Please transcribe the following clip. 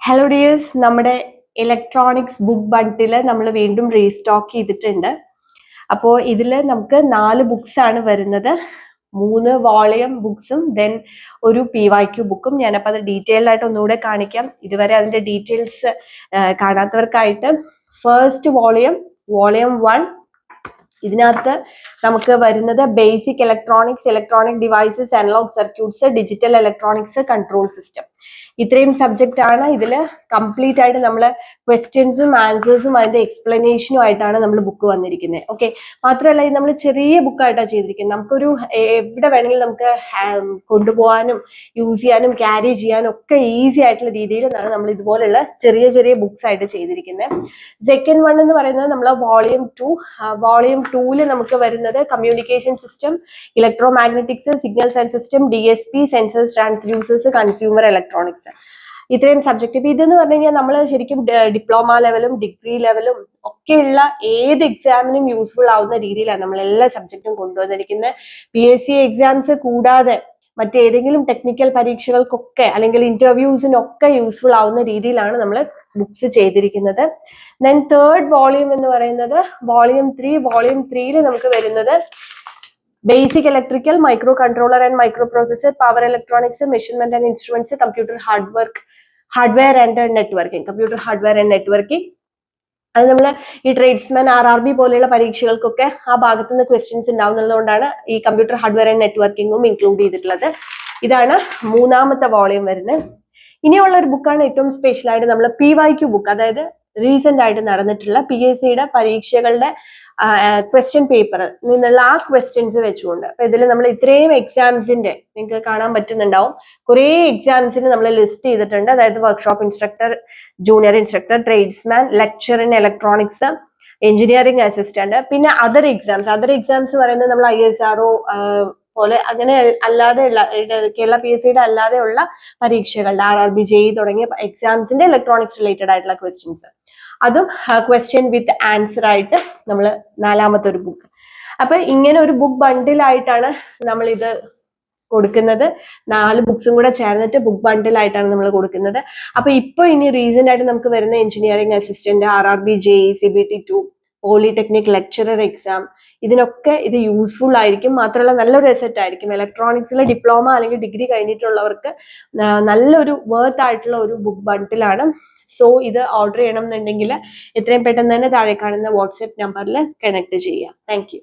Hello dears നമ്മുടെ electronics book bundle നമ്മൾ വീണ്ടും റീസ്റ്റോക്ക് ചെയ്തിട്ടുണ്ട്. അപ്പോൾ ഇതിൽ നമുക്ക് നാല് ബുക്സ് ആണ് വരുന്നത്. മൂന്ന് വോളിയം ബുക്സും ദെൻ ഒരു പി വൈ ക്യു ബുക്കും ഞാനപ്പോൾ അത് ഡീറ്റെയിൽഡ് ആയിട്ട് ഒന്നുകൂടെ കാണിക്കാം. ഇതുവരെ അതിന്റെ ഡീറ്റെയിൽസ് കാണാത്തവർക്കായിട്ട്. ഫസ്റ്റ് വോളിയം വോളിയം വൺ ഇതിനകത്ത് നമുക്ക് വരുന്നത് basic electronics electronic devices analog circuits digital electronics control system ഇത്രയും സബ്ജക്റ്റ് ആണ് ഇതിൽ കംപ്ലീറ്റ് ആയിട്ട് നമ്മൾ ക്വസ്റ്റ്യൻസും ആൻസേഴ്സും അതിന്റെ എക്സ്പ്ലനേഷനും ആയിട്ടാണ് നമ്മൾ ബുക്ക് വന്നിരിക്കുന്നത് ഓക്കെ മാത്രമല്ല ഇത് നമ്മൾ ചെറിയ ബുക്കായിട്ടാണ് ചെയ്തിരിക്കുന്നത് നമുക്കൊരു എവിടെ വേണമെങ്കിലും നമുക്ക് കൊണ്ടുപോകാനും യൂസ് ചെയ്യാനും ക്യാരി ചെയ്യാനും ഒക്കെ ഈസി ആയിട്ടുള്ള രീതിയിലാണ് നമ്മൾ ഇതുപോലുള്ള ചെറിയ ചെറിയ ബുക്സ് ആയിട്ട് ചെയ്തിരിക്കുന്നത് സെക്കൻഡ് വൺ എന്ന് പറയുന്നത് നമ്മൾ വോളിയം ടു വോളിയം ടൂവിൽ നമുക്ക് വരുന്നത് communication system electromagnetics signal sense system D S P sensors transducers consumer electronics ഇത്രയും സബ്ജക്ട് ഇപ്പൊ ഇതെന്ന് പറഞ്ഞു കഴിഞ്ഞാൽ നമ്മൾ ശരിക്കും ഡിപ്ലോമ ലെവലും ഡിഗ്രി ലെവലും ഒക്കെയുള്ള ഏത് എക്സാമിനും യൂസ്ഫുൾ ആവുന്ന രീതിയിലാണ് നമ്മൾ എല്ലാ സബ്ജക്റ്റും കൊണ്ടുവന്നിരിക്കുന്നത്. പി എസ് സി എക്സാംസ് കൂടാതെ മറ്റേതെങ്കിലും ടെക്നിക്കൽ പരീക്ഷകൾക്കൊക്കെ അല്ലെങ്കിൽ ഇന്റർവ്യൂസിനൊക്കെ യൂസ്ഫുൾ ആവുന്ന രീതിയിലാണ് നമ്മൾ ബുക്സ് ചെയ്തിരിക്കുന്നത്. ദെൻ തേർഡ് വോളിയം എന്ന് പറയുന്നത് വോളിയം ത്രീ വോളിയം ത്രീയിൽ നമുക്ക് വരുന്നത് basic electrical microcontroller and microprocessor power electronics measurement and instruments computer hard work hardware and networking computer hardware and networking അത് നമ്മൾ ഈ ട്രേഡ്സ്മാൻ ആർ ആർ ബി പോലെയുള്ള പരീക്ഷകൾക്കൊക്കെ ആ ഭാഗത്തു നിന്ന് ക്വസ്റ്റ്യൻസ് ഉണ്ടാവുന്നതുകൊണ്ടാണ് ഈ കമ്പ്യൂട്ടർ ഹാർഡ്വെയർ ആൻഡ് നെറ്റ്വർക്കിംഗും ഇൻക്ലൂഡ് ചെയ്തിട്ടുള്ളത്. ഇതാണ് മൂന്നാമത്തെ വോളിയം വരുന്നത്. ഇനിയുള്ള ഒരു ബുക്കാണ് ഏറ്റവും സ്പെഷ്യൽ ആയിട്ട് നമ്മൾ പി വൈ ക്യു ബുക്ക് അതായത് റീസെന്റ് ആയിട്ട് നടന്നിട്ടുള്ള പി എസ് സിയുടെ പരീക്ഷകളുടെ ക്വസ്റ്റ്യൻ പേപ്പർ നിന്നുള്ള ആ ക്വസ്റ്റ്യൻസ് വെച്ചുകൊണ്ട്. അപ്പൊ ഇതിൽ നമ്മൾ ഇത്രയും എക്സാംസിന്റെ നിങ്ങൾക്ക് കാണാൻ പറ്റുന്നുണ്ടാവും. കുറേ എക്സാംസിന് നമ്മൾ ലിസ്റ്റ് ചെയ്തിട്ടുണ്ട്. അതായത് workshop instructor junior instructor tradesman lecture in electronics engineering assistant പിന്നെ അതർ എക്സാംസ് അതർ എക്സാംസ് പറയുന്നത് നമ്മൾ ഐ എസ് ആർ പോലെ അങ്ങനെ അല്ലാതെ കേരള പി എസ് സിയുടെ അല്ലാതെയുള്ള പരീക്ഷകളുടെ ആർ ആർ ബി ജെ തുടങ്ങിയ എക്സാംസിന്റെ ഇലക്ട്രോണിക്സ് റിലേറ്റഡ് ആയിട്ടുള്ള ക്വസ്റ്റ്യൻസ് അതും ക്വസ്റ്റ്യൻ വിത്ത് ആൻസർ ആയിട്ട് നമ്മൾ നാലാമത്തെ ഒരു ബുക്ക് അപ്പൊ ഇങ്ങനെ ഒരു ബുക്ക് ബണ്ടിലായിട്ടാണ് നമ്മൾ ഇത് കൊടുക്കുന്നത്. നാല് ബുക്സും കൂടെ ചേർന്നിട്ട് ബുക്ക് ബണ്ടിലായിട്ടാണ് നമ്മൾ കൊടുക്കുന്നത്. അപ്പൊ ഇപ്പൊ ഇനി റീസെന്റ് ആയിട്ട് നമുക്ക് വരുന്ന engineering assistant R R B J C B T two polytechnic lecturer exam ഇതിനൊക്കെ ഇത് യൂസ്ഫുൾ ആയിരിക്കും. മാത്രമല്ല നല്ലൊരു റിസൾട്ട് ആയിരിക്കും. ഇലക്ട്രോണിക്സിലെ ഡിപ്ലോമ അല്ലെങ്കിൽ ഡിഗ്രി കഴിഞ്ഞിട്ടുള്ളവർക്ക് നല്ലൊരു വർത്ത് ആയിട്ടുള്ള ഒരു ബുക്ക് ബണ്ടിലാണ് സോ ഇത് ഓർഡർ ചെയ്യണം എന്നുണ്ടെങ്കിൽ എത്രയും പെട്ടെന്ന് തന്നെ താഴെ കാണുന്ന വാട്സപ്പ് നമ്പറിൽ കണക്ട് ചെയ്യുക. താങ്ക്